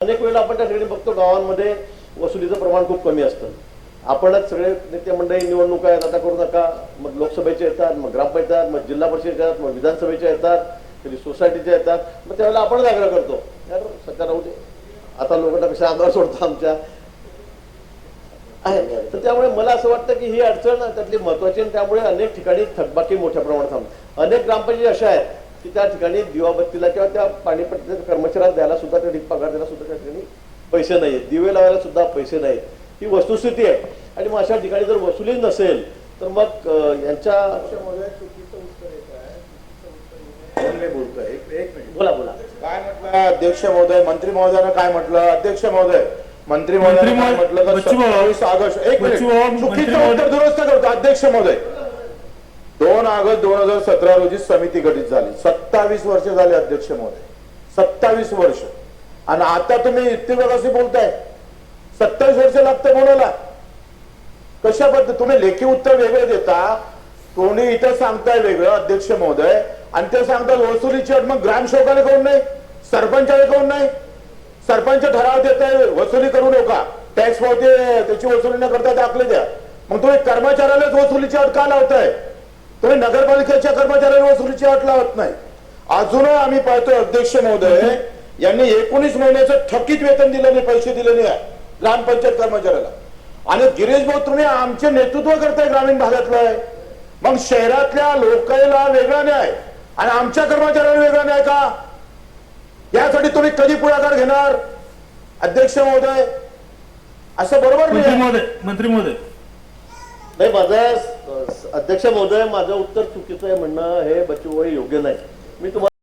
अनेक वेळेला आपण त्या ठिकाणी बघतो गावांमध्ये वसुलीचं प्रमाण खूप कमी असतं. आपणच सगळे नेते मंडळी निवडणुका आहेत आता करू नका. मग लोकसभेचे येतात मग ग्रामपंचायत मग जिल्हा परिषदेच्या येतात मग विधानसभेच्या येतात कधी सोसायटीच्या येतात. मग त्यावेळेला आपणच आग्रह करतो. यार सध्या राहू दे. आता लोकांना कशा अंगावर सोडतो आमच्या? आहे. तर त्यामुळे मला असं वाटतं की ही अडचण त्यातली महत्वाची आणि त्यामुळे अनेक ठिकाणी थकबाकी मोठ्या प्रमाणात थांब अनेक ग्रामपंचायती अशा आहेत की त्या ठिकाणी दिवाबत्तीला किंवा त्या पाणीपट्टीच्या कर्मचाऱ्याला द्यायला सुद्धा त्या ठिकाणी पगार द्यायला सुद्धा त्या ठिकाणी पैसे नाहीत दिवे लावायला सुद्धा पैसे नाहीत ही वस्तुस्थिती आहे. आणि मग अशा ठिकाणी जर वसुली नसेल तर मग यांच्या बोला बोला. काय म्हटलं? अध्यक्ष महोदय मंत्री महोदयानं काय म्हटलं? अध्यक्ष महोदय मंत्री मंत्री महोदयानं काय महोदय- म्हटलं? ऑगस्ट एक मिनिट. चुकीचं उत्तर दुरुस्त करतो अध्यक्ष महोदय. दोन ऑगस्ट दोन हजार सतरा रोजी समिती गठीत झाली. सत्तावीस वर्ष झाले अध्यक्ष महोदय. सत्तावीस वर्ष. आणि आता तुम्ही युक्तिवादाशी बोलताय. सत्तावीस वर्ष लागतं बोलायला कशा पद्धत तुम्ही लेखी उत्तर वेगळे देता. कोणी इथं सांगताय वेगळं अध्यक्ष महोदय. आणि ते सांगतात वसुलीची अट मग ग्रामसेवकाने कोण नाही. सरपंचाने कोण नाही. सरपंच ठराव देत आहे वसुली करू नका. टॅक्स पावते त्याची वसुली न करता दाखले द्या. मग तुम्ही कर्मचाऱ्यालाच वसुलीची अट का लावताय? तुम्ही नगरपालिकेच्या कर्मचाऱ्याला वसुलीची अट लावत नाही. अजूनही आम्ही पाहतोय अध्यक्ष महोदय यांनी एकोणीस महिन्याचं थकीत वेतन दिलं नाही पैसे दिले नाही ग्रामपंचायत कर्मचाऱ्याला. आणि गिरीश भाऊ तुम्ही आमचे नेतृत्व करताय ग्रामीण भागातलं मग शहरातल्या लोकांना वेगळा न्याय आणि आमच्या कर्मचाऱ्यांना वेगळा न्याय का? यासाठी तुम्ही कधी पुढाकार घेणार? अध्यक्ष महोदय असं बरोबर मंत्री नाही महोदय मंत्री महोदय. नाही माझा अध्यक्ष महोदय माझं उत्तर चुकीचं आहे म्हणणं हे बच्चू योग्य नाही. मी तुम्हाला